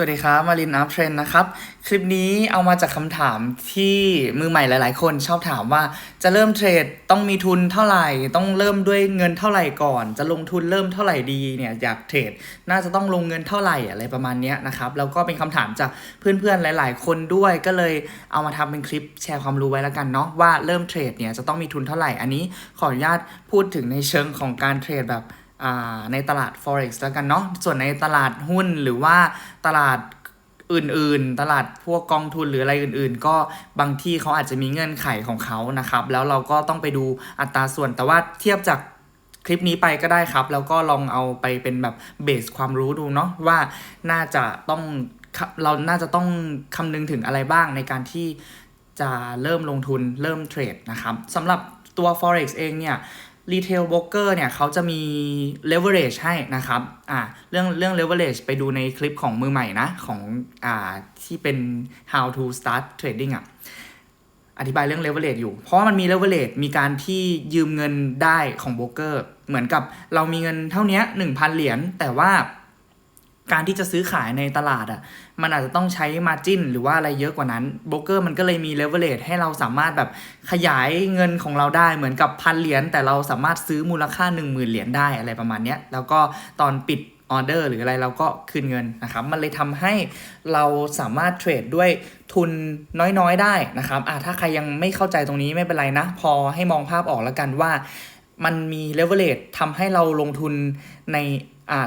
วัสดีครับ มารินอัพเทรนนะครับ คลิปนี้เอามาจากคำถามที่มือใหม่หลาย ๆ คนชอบถามว่าจะเริ่มเทรดต้องมีทุนเท่าไหร่ ต้องเริ่มด้วยเงินเท่าไหร่ก่อน จะลงทุนเริ่มเท่าไหร่ดีเนี่ยอยากเทรดน่าจะต้องลงเงินเท่าไหร่อะไรประมาณนี้นะครับแล้วก็เป็นคำถามจากเพื่อน ๆ หลาย ๆ คนด้วยก็เลยเอามาทำเป็นคลิปแชร์ความรู้ไว้แล้วกันเนาะว่าเริ่มเทรดเนี่ยจะต้องมีทุนเท่าไหร่อันนี้ขออนุญาตพูดถึงในเชิงของการเทรดแบบ ในตลาด forex แล้วกันเนาะส่วนในตลาดหุ้นหรือว่าตลาดอื่นๆ ตลาดพวกกองทุนหรืออะไรอื่นๆ ก็บางที่เขาอาจจะมีเงื่อนไขของเขานะครับ แล้วเราก็ต้องไปดูอัตราส่วนแต่ว่าเทียบจากคลิปนี้ไปก็ได้ครับ แล้วก็ลองเอาไปเป็นแบบเบสความรู้ดูเนาะว่าน่าจะต้องเราน่าจะต้องคำนึงถึงอะไรบ้างในการที่จะเริ่มลงทุนเริ่มเทรดนะครับสำหรับตัว forex เองเนี่ย รีเทลบ็อกเกอร์เนี่ยเขาจะมี leverage ให้นะครับอ่าเรื่องเรื่อง leverage ไปดูในคลิปของมือใหม่นะของอ่าที่เป็น how to start trading อะอธิบายเรื่อง leverage อยู่ เพราะว่ามันมี leverage มีการที่ยืมเงินได้ของโบรกเกอร์ เหมือนกับเรามีเงินเท่านี้1,000 เหรียญ แต่ว่า การที่จะซื้อขายในตลาดอะ มันอาจจะต้องใช้มาจินหรือว่าอะไรเยอะกว่านั้นโบรกเกอร์มันก็เลยมีเลเวลเลทให้เราสามารถแบบขยายเงินของเราได้เหมือนกับพันเหรียญแต่เราสามารถซื้อมูลค่า 1 0,000 เหรียญได้อะไรประมาณเนี้ยแล้วก็ตอนปิดออเดอร์หรืออะไรเราก็คืนเงินนะครับ มันเลยทำให้เราสามารถเทรดด้วยทุนน้อยๆได้นะครับอะถ้าใครยังไม่เข้าใจตรงนี้ไม่เป็นไรนะ พอให้มองภาพออกแล้วกันว่า มันมีเลเวลเลทำให้เราลงทุนใน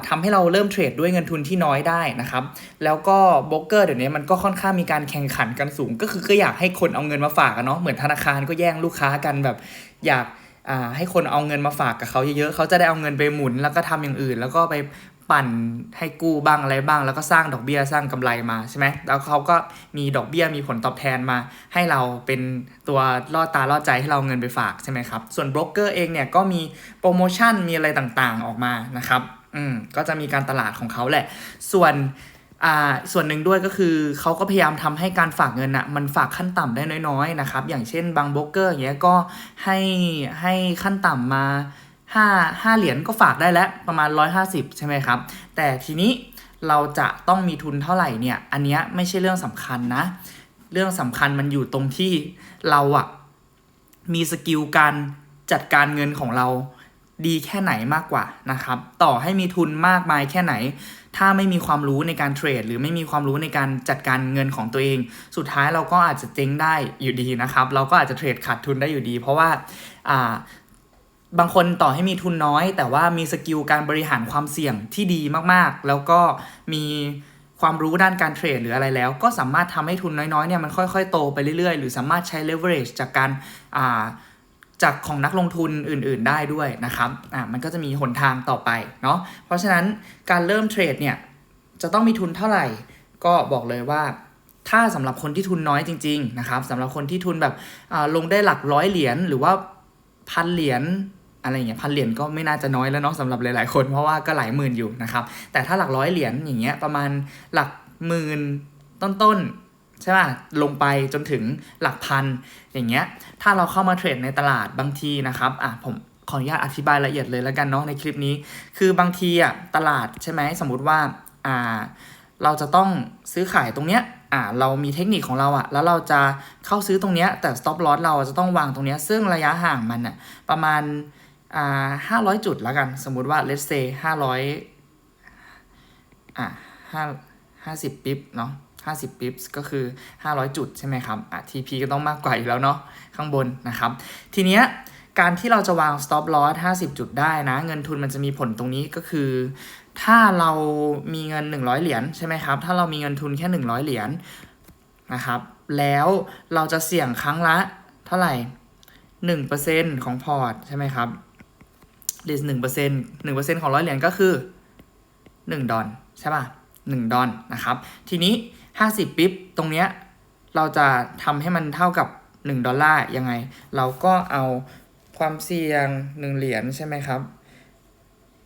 ทำให้เราเริ่มเทรดด้วยเงินทุนที่น้อยได้นะครับ แล้วก็โบรกเกอร์เดี๋ยวนี้มันก็ค่อนข้างมีการแข่งขันกันสูง ก็คือก็อยากให้คนเอาเงินมาฝากเนาะเหมือนธนาคารก็แย่งลูกค้ากันแบบ อยากให้คนเอาเงินมาฝากกับเขาเยอะๆเขาจะได้เอาเงินไปหมุนแล้วก็ทำอย่างอื่น แล้วก็ไป ปั่นให้กู้บ้างอะไรบ้าง แล้วก็สร้างดอกเบี้ยสร้างกำไรมาใช่ไหมแล้วเขาก็มีดอกเบี้ยมีผลตอบแทนมา ให้เราเป็นตัวล่อตาล่อใจให้เราเงินไปฝากใช่ไหมครับส่วนโบรกเกอร์เองเนี่ยก็มีโปรโมชั่นมีอะไรต่างๆออกมานะครับอืมก็จะมีการตลาดของเขาแหละ ส่วนอ่าส่วนหนึ่งด้วยก็คือเขาก็พยายามทำให้การฝากเงินอะมันฝากขั้นต่ำได้น้อยๆนะครับอย่างเช่นบางโบรกเกอร์อย่างเงี้ยก็ให้ให้ขั้นต่ำมา 5 5เหรียญก็ฝากได้แล้วประมาณ 150 ใช่ไหมครับ แต่ทีนี้เราจะต้องมีทุนเท่าไหร่เนี่ย อันเนี้ยไม่ใช่เรื่องสำคัญนะ เรื่องสำคัญมันอยู่ตรงที่เราอะมีสกิลการจัดการเงินของเราดีแค่ไหนมากกว่านะครับ ต่อให้มีทุนมากมายแค่ไหน ถ้าไม่มีความรู้ในการเทรด หรือไม่มีความรู้ในการจัดการเงินของตัวเอง สุดท้ายเราก็อาจจะเจ๊งได้อยู่ดีนะครับ เราก็อาจจะเทรดขาดทุนได้อยู่ดี เพราะว่าอ่า บางคนต่อให้มีทุนน้อย แต่ว่ามีสกิลการบริหารความเสี่ยงที่ดีมากๆ แล้วก็มีความรู้ด้านการเทรดหรืออะไรแล้ว ก็สามารถทำให้ทุนน้อยๆเนี่ยมันค่อยๆ โตไปเรื่อยๆ หรือสามารถใช้ leverage จากการอ่าจากของนักลงทุนอื่นๆได้ด้วยนะครับอ่ามันก็จะมีหนทางต่อไปเนาะเพราะฉะนั้นการเริ่มเทรดเนี่ยจะต้องมีทุนเท่าไหร่ ก็บอกเลยว่าถ้าสำหรับคนที่ทุนน้อยจริงๆนะครับสำหรับคนที่ทุนแบบลงได้หลักร้อยเหรียญหรือว่าพันเหรียญ อะไรอย่างเงี้ยพันเหรียญก็ไม่น่าจะน้อยแล้วเนาะสำหรับหลาย ๆ คนเพราะว่าก็หลายหมื่นอยู่นะครับ แต่ถ้าหลักร้อยเหรียญอย่างเงี้ยประมาณหลักหมื่นต้นๆใช่ป่ะลงไปจนถึงหลักพันอย่างเงี้ยถ้าเราเข้ามาเทรดในตลาดบางทีนะครับอะผมขออนุญาตอธิบายละเอียดเลยแล้วกันเนาะในคลิปนี้ คือบางทีอะตลาดใช่ไหมสมมติว่าอ่าเราจะต้องซื้อขายตรงเนี้ยอ่าเรามีเทคนิคของเราอะแล้วเราจะเข้าซื้อตรงเนี้ยแต่ stop loss เราจะต้องวางตรงเนี้ยซึ่งระยะห่างมันอะประมาณ อ่าห้าร้อยจุดแล้วกัน สมมุติว่า let's say ห้าร้อยอ่าห้าห้าสิบปิ๊บเนาะ50ปิบปส์ก็คือ500จุดใช่ไหมครับอะ TP ก็ต้องมากกว่าอยู่แล้วเนาะข้างบนนะครับ ทีเนี้ยการที่เราจะวาง stop loss 50 จุดได้นะ เงินทุนมันจะมีผลตรงนี้ก็คือ ถ้าเรามีเงิน 100 เหรียญใช่ไหมครับ ถ้าเรามีเงินทุนแค่ 100 เหรียญนะครับ แล้วเราจะเสี่ยงครั้งละเท่าไหร่ 1%ของพอร์ตใช่ไหมครับ เลสหนึ่งเปอร์เซ็นต์หนึ่งเปอร์เซ็นต์ของร้อยเหรียญก็คือหนึ่งดอลใช่ป่ะหนึ่งดอลนะครับ ทีนี้ห้าสิบปิ๊บตรงเนี้ยเราจะทำให้มันเท่ากับหนึ่งดอลลาร์ยังไง เราก็เอาความเสี่ยงหนึ่งเหรียญใช่ไหมครับ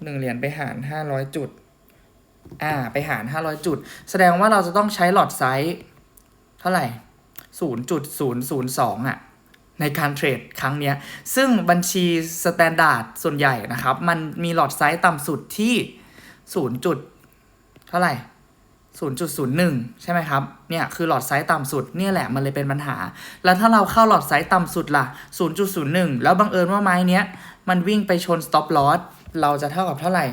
หนึ่งเหรียญไปหารห้าร้อยจุดอ่าไปหารห้าร้อยจุด แสดงว่าเราจะต้องใช้หลอดไซส์เท่าไหร่ศูนย์จุดศูนย์ศูนย์สองอะ ในการเทรดครั้งนี้ ซึ่งบัญชีสแตนดาร์ดส่วนใหญ่นะครับ มันมีหลอดไซส์ต่ำสุดที่ 0. จุดเท่าไหร่ 0.01 ใช่ไหมครับ เนี่ยคือหลอดไซส์ต่ำสุด เนี่ยแหละมันเลยเป็นปัญหา แล้วถ้าเราเข้าหลอดไซส์ต่ำสุดล่ะ 0.01 แล้วบังเอิญว่าไม้เนี้ย มันวิ่งไปชน stop loss เราจะเท่ากับเท่าไหร่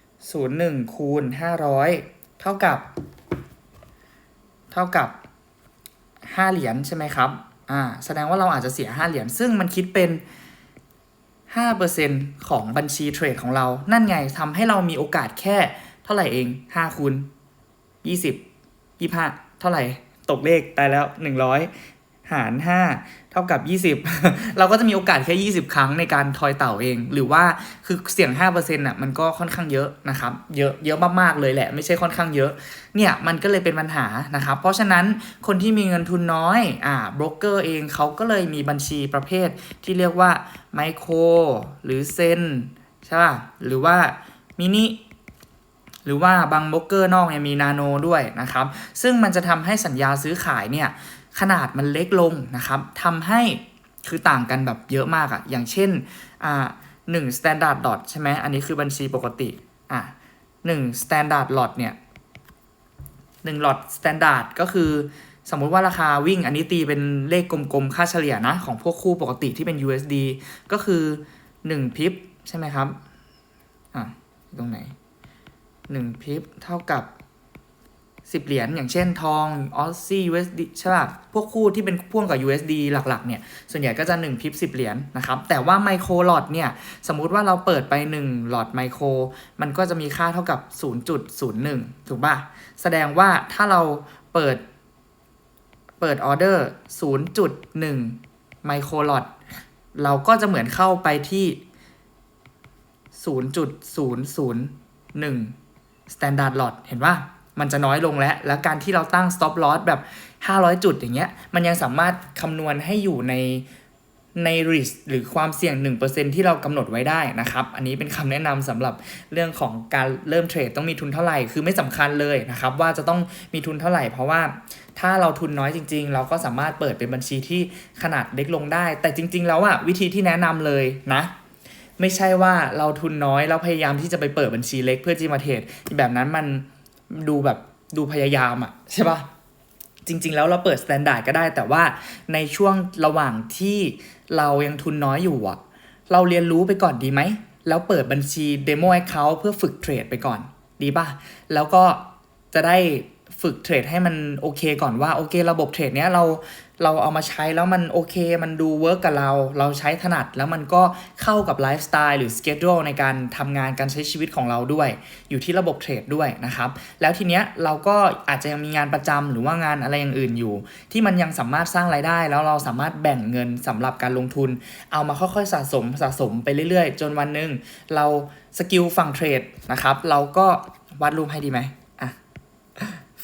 0.01 คูณ 500 เท่ากับ เท่ากับ 5 เหรียญใช่ไหมครับ อ่าแสดงว่าเราอาจจะเสีย 5 เหรียญซึ่งมันคิดเป็น 5%ของบัญชีเทรดของเรา นั่นไงทำให้เรามีโอกาสแค่เท่าไหร่เอง 5คูณ20 25 เท่าไหร่ ตกเลขตายแล้ว 100 หาร 5 เท่ากับ 20 เราก็จะมีโอกาสแค่ 20 ครั้งในการทอยเต่าเอง หรือว่าคือเสี่ยง 5%น่ะมันก็ค่อนข้างเยอะนะครับ เยอะเยอะมากๆเลยแหละ ไม่ใช่ค่อนข้างเยอะ เนี่ยมันก็เลยเป็นปัญหานะครับ เพราะฉะนั้นคนที่มีเงินทุนน้อยอ่าบรกเกอร์เองเขาก็เลยมีบัญชีประเภทที่เรียกว่าไมโครหรือเซนใช่ป่ะหรือว่ามินิหรือว่าบางบรกเกอร์นอกเนี่ยมีนาโนด้วยนะครับ ซึ่งมันจะทำให้สัญญาซื้อขายเนี่ย ขนาดมันเล็กลงนะครับทำให้คือต่างกันแบบเยอะมากอะอย่างเช่นอ่าหนึ่ง standard lot ใช่ไหมอันนี้คือบัญชีปกติอะหนึ่ง standard lot เนี่ยหนึ่ง lot standard ก็คือสมมุติว่าราคาวิ่งอันนี้ตีเป็นเลขกลมๆ ค่าเฉลี่ยนะ ของพวกคู่ปกติที่เป็น USD ก็คือ 1 พิบใช่ไหมครับ อะ ตรงไหน 1 พิบเท่ากับ 10 เหรียญอย่างเช่นทองออสซี่ USD ใช่ป่ะพวกคู่ที่เป็นพ่วงกับ USD หลักๆเนี่ยส่วนใหญ่ก็จะ 1 พิบ10 เหรียญนะครับแต่ว่าไมโครหลอดเนี่ยสมมุติว่าเราเปิดไป 1 หลอดไมโคร มันก็จะมีค่าเท่ากับ 0.01 ถูกป่ะ แสดงว่าถ้าเราเปิดเปิดออเดอร์ 0.1 ไมโครหลอดเราก็จะเหมือนเข้าไปที่ 0.001 standard lot เห็นว่า มันจะน้อยลงแล้ว แล้วการที่เราตั้ง stop loss แบบ 500 จุดอย่างเงี้ย มันยังสามารถคำนวณให้อยู่ในใน risk หรือความเสี่ยง 1%ที่เรากำหนดไว้ได้นะครับ อันนี้เป็นคำแนะนำสำหรับเรื่องของการเริ่มเทรดต้องมีทุนเท่าไหร่ คือไม่สำคัญเลยนะครับ ว่าจะต้องมีทุนเท่าไหร่ เพราะว่าถ้าเราทุนน้อยจริง ๆ เราก็สามารถเปิดเป็นบัญชีที่ขนาดเล็กลงได้ แต่จริง ๆ แล้วอะวิธีที่แนะนำเลยนะไม่ใช่ว่าเราทุนน้อยแล้วพยายามที่จะไปเปิดบัญชีเล็กเพื่อที่มาเทรดแบบนั้นมัน ดูแบบดูพยายามอะใช่ปะจริง ๆ แล้วเราเปิดสแตนดาร์ดก็ได้ แต่ว่าในช่วงระหว่างที่เรายังทุนน้อยอยู่อะเราเรียนรู้ไปก่อนดีไหม แล้วเปิดบัญชีเดโมแอคเคาท์เพื่อฝึกเทรดไปก่อนดีป่ะ แล้วก็จะได้ ฝึกเทรดให้มันโอเคก่อนว่าโอเค ระบบเทรดเนี้ยเราเราเอามาใช้แล้วมันโอเค มันดูเวิร์กกับเรา เราใช้ถนัดแล้วมันก็เข้ากับไลฟ์สไตล์หรือสเกจ u l e ในการทำงานการใช้ชีวิตของเราด้วย อยู่ที่ระบบเทรดด้วยนะครับ แล้วทีเนี้ยเราก็อาจจะยังมีงานประจำหรือว่างานอะไรอย่างอื่นอยู่ ที่มันยังสามารถสร้างรายได้ แล้วเราสามารถแบ่งเงินสำหรับการลงทุน เอามาค่อยๆสะสมสะสมไปเรื่อยๆ จนวันหนึ่งเราสกิลฝั่งเทรดนะครับ เราก็วาดรูปให้ดีไหม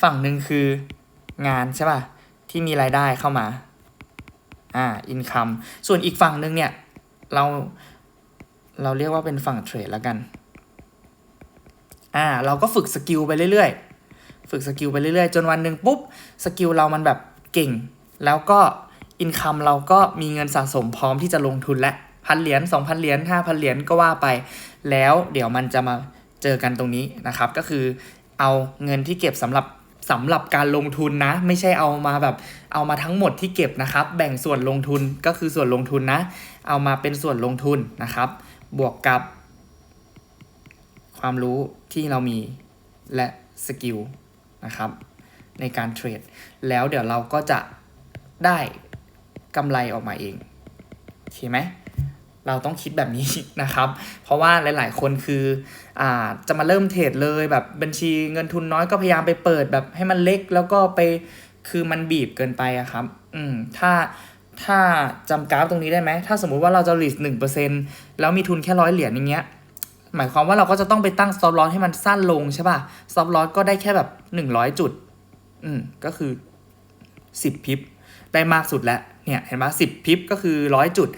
ฝั่งหนึ่งคืองานใช่ป่ะ ที่มีรายได้เข้ามา อ่าอินคัมส่วนอีกฝั่งหนึ่งเนี่ย เราเราเรียกว่าเป็นฝั่งเทรดแล้วกัน อ่า เราก็ฝึกสกิลไปเรื่อยๆ ฝึกสกิลไปเรื่อยๆ จนวันหนึ่งปุ๊บ สกิลเรามันแบบเก่ง แล้วก็อินคัมเราก็มีเงินสะสมพร้อมที่จะลงทุนและพันเหรียญสองพันเหรียญห้าพันเหรียญก็ว่าไป แล้วเดี๋ยวมันจะมาเจอกันตรงนี้นะครับ ก็คือเอาเงินที่เก็บสำหรับ สำหรับการลงทุนนะ ไม่ใช่เอามาแบบเอามาทั้งหมดที่เก็บนะครับ แบ่งส่วนลงทุนก็คือส่วนลงทุนนะ เอามาเป็นส่วนลงทุนนะครับ บวกกับ ความรู้ที่เรามีและสกิลนะครับ ในการเทรด แล้วเดี๋ยวเราก็จะได้กำไรออกมาเองโอเคไหม เราต้องคิดแบบนี้นะครับ เพราะว่าหลาย ๆ คนคืออ่าจะมาเริ่มเทรดเลยแบบบัญชีเงินทุนน้อยก็พยายามไปเปิดแบบให้มันเล็กแล้วก็ไปคือมันบีบเกินไปอะครับ อืม ถ้าถ้าจำกราฟตรงนี้ได้ไหม ถ้าสมมุติว่าเราจะรีสหนึ่งเปอร์เซ็นแล้วมีทุนแค่ร้อยเหรียญอย่างเงี้ย หมายความว่าเราก็จะต้องไปตั้ง stop loss ให้มันสั้นลงใช่ป่ะ stop loss ก็ได้แค่แบบหนึ่งร้อยจุด อืม ก็คือสิบพิบได้มากสุดแล้ว เนี่ย เห็นไหมสิบพิบก็คือร้อยจุด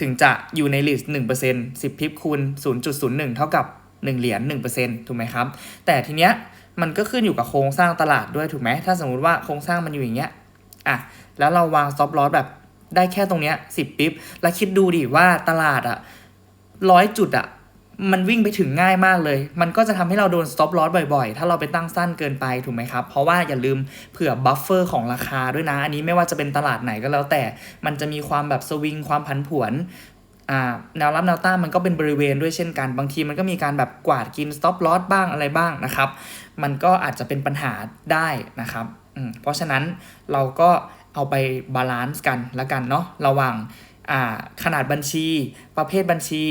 ถึงจะอยู่ในลิสต์หนึ่งเปอร์เซ็นต์สิบพิบคูณศูนย์จุดศูนย์หนึ่งเท่ากับหนึ่งเหรียญหนึ่งเปอร์เซ็นต์ถูกไหมครับ แต่ทีเนี้ยมันก็ขึ้นอยู่กับโครงสร้างตลาดด้วยถูกไหม ถ้าสมมติว่าโครงสร้างมันอยู่อย่างเงี้ย อะ แล้วเราวาง stop loss แบบได้แค่ตรงเนี้ยสิบปิบแล้วคิดดูดิว่าตลาดอะร้อยจุดอะ มันวิ่งไปถึงง่ายมากเลย มันก็จะทำให้เราโดน stop loss บ่อยๆ ถ้าเราไปตั้งสั้นเกินไปถูกไหมครับ เพราะว่าอย่าลืมเผื่อบัฟเฟอร์ของราคาด้วยนะ อันนี้ไม่ว่าจะเป็นตลาดไหนก็แล้วแต่ มันจะมีความแบบสวิงความผันผวนแนวรับแนวต้านมันก็เป็นบริเวณด้วยเช่นกัน บางทีมันก็มีการแบบกวาดกิน stop loss บ้างอะไรบ้างนะครับ มันก็อาจจะเป็นปัญหาได้นะครับ เพราะฉะนั้นเราก็เอาไปบาลานซ์กันละกันเนาะระหว่างขนาดบัญชี ประเภทบัญชี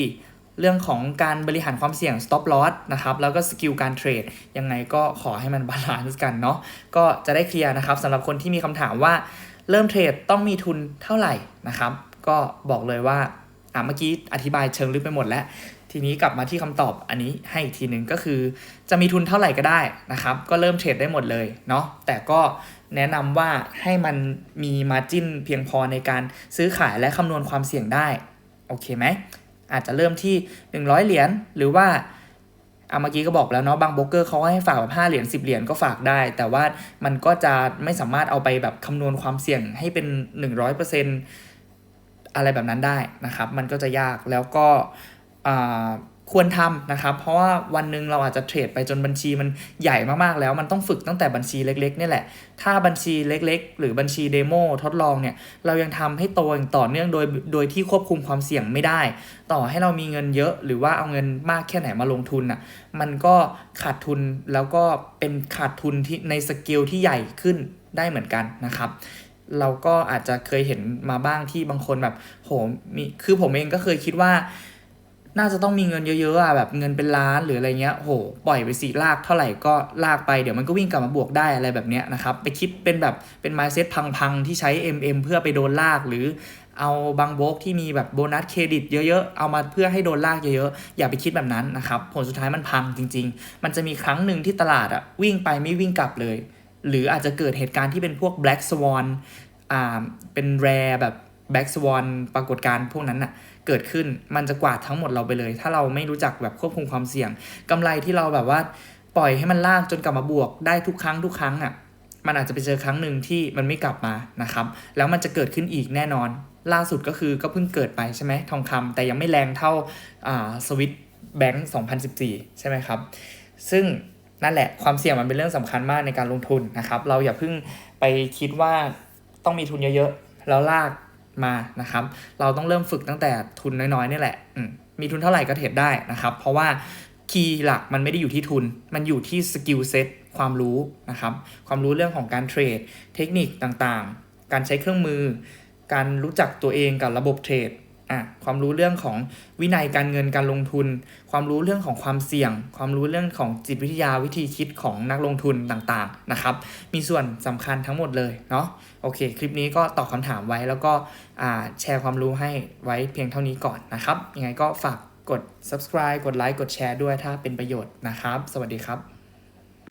เรื่องของการบริหารความเสี่ยง stop loss นะครับ แล้วก็สกิลการเทรด ยังไงก็ขอให้มันบาลานซ์กันเนาะ ก็จะได้เคลียร์นะครับสำหรับคนที่มีคำถามว่าเริ่มเทรดต้องมีทุนเท่าไหร่นะครับ ก็บอกเลยว่าอะเมื่อกี้อธิบายเชิงลึกไปหมดแล้ว ทีนี้กลับมาที่คำตอบอันนี้ให้อีกทีหนึ่งก็คือ จะมีทุนเท่าไหร่ก็ได้นะครับ ก็เริ่มเทรดได้หมดเลยเนาะ แต่ก็แนะนำว่าให้มันมีมาจิ้นเพียงพอในการซื้อขายและคำนวณความเสี่ยงได้ โอเคไหม อาจจะเริ่มที่ 100 เหรียญหรือว่าเอาเมื่อกี้ก็บอกแล้วเนาะบางโบรกเกอร์เขาให้ฝากแบบ5เหรียญ10 เหรียญก็ฝากได้ แต่ว่ามันก็จะไม่สามารถเอาไปแบบคำนวณความเสี่ยงให้เป็น 100%อะไรแบบนั้นได้นะครับ มันก็จะยากแล้วก็อ่า ควรทำนะครับ เพราะว่าวันหนึ่งเราอาจจะเทรดไปจนบัญชีมันใหญ่มากๆแล้ว มันต้องฝึกตั้งแต่บัญชีเล็กๆนี่แหละ ถ้าบัญชีเล็กๆ หรือบัญชีเดโมทดลองเนี่ยเรายังทำให้โตอย่างต่อเนื่องโดยโดยที่ควบคุมความเสี่ยงไม่ได้ ต่อให้เรามีเงินเยอะ หรือว่าเอาเงินมากแค่ไหนมาลงทุนอะมันก็ขาดทุนแล้วก็เป็นขาดทุนที่ในสเกลที่ใหญ่ขึ้นได้เหมือนกันนะครับเราก็อาจจะเคยเห็นมาบ้างที่บางคนแบบโหมีคือผมเองก็เคยคิดว่า น่าจะต้องมีเงินเยอะๆอะแบบเงินเป็นล้านหรืออะไรเงี้ยโหปล่อยไปสิลากเท่าไหร่ก็ลากไปเดี๋ยวมันก็วิ่งกลับมาบวกได้อะไรแบบเนี้ยนะครับไปคิดเป็นแบบเป็น mindset พังๆ ที่ใช้ MM เพื่อไปโดนลากหรือเอาบางโบกที่มีแบบโบนัสเครดิตเยอะๆ เอามาเพื่อให้โดนลากเยอะๆ อย่าไปคิดแบบนั้นนะครับ ผลสุดท้ายมันพังจริง ๆ มันจะมีครั้งหนึ่งที่ตลาดอะวิ่งไปไม่วิ่งกลับเลย หรืออาจจะเกิดเหตุการณ์ที่เป็นพวก black swan อ่าเป็นแรแบบ black swan ปรากฏการณ์พวกนั้นน่ะเกิดขึ้นมันจะกวาดทั้งหมดเราไปเลย ถ้าเราไม่รู้จักแบบควบคุมความเสี่ยงกำไรที่เราแบบว่าปล่อยให้มันลากจนกลับมาบวกได้ทุกครั้งทุกครั้งอะมันอาจจะไปเจอครั้งหนึ่งที่มันไม่กลับมานะครับแล้วมันจะเกิดขึ้นอีกแน่นอน ล่าสุดก็คือก็เพิ่งเกิดไปใช่ไหมทองคำแต่ยังไม่แรงเท่าอ่าสวิตแบงก์2014 ใช่ไหมครับ ซึ่งนั่นแหละความเสี่ยงมันเป็นเรื่องสำคัญมากในการลงทุนนะครับ เราอย่าเพิ่งไปคิดว่าต้องมีทุนเยอะๆ แล้วลาก มานะครับ เราต้องเริ่มฝึกตั้งแต่ทุนน้อยๆนี่แหละมีทุนเท่าไหร่ก็เทรดได้นะครับ เพราะว่าคีย์หลักมันไม่ได้อยู่ที่ทุน มันอยู่ที่สกิลเซ็ตความรู้นะครับ ความรู้เรื่องของการเทรด เทคนิคต่างๆ การใช้เครื่องมือ การรู้จักตัวเองกับระบบเทรด อะความรู้เรื่องของวินัยการเงินการลงทุน ความรู้เรื่องของความเสี่ยง ความรู้เรื่องของจิตวิทยาวิธีคิดของนักลงทุนต่างๆนะครับ มีส่วนสำคัญทั้งหมดเลยเนาะโอเค คลิปนี้ก็ตอบคำถามไว้แล้วก็อ่าแชร์ความรู้ให้ไว้เพียงเท่านี้ก่อนนะครับยังไงก็ฝากกด subscribe กดไลค์กดแชร์ด้วยถ้าเป็นประโยชน์นะครับ สวัสดีครับ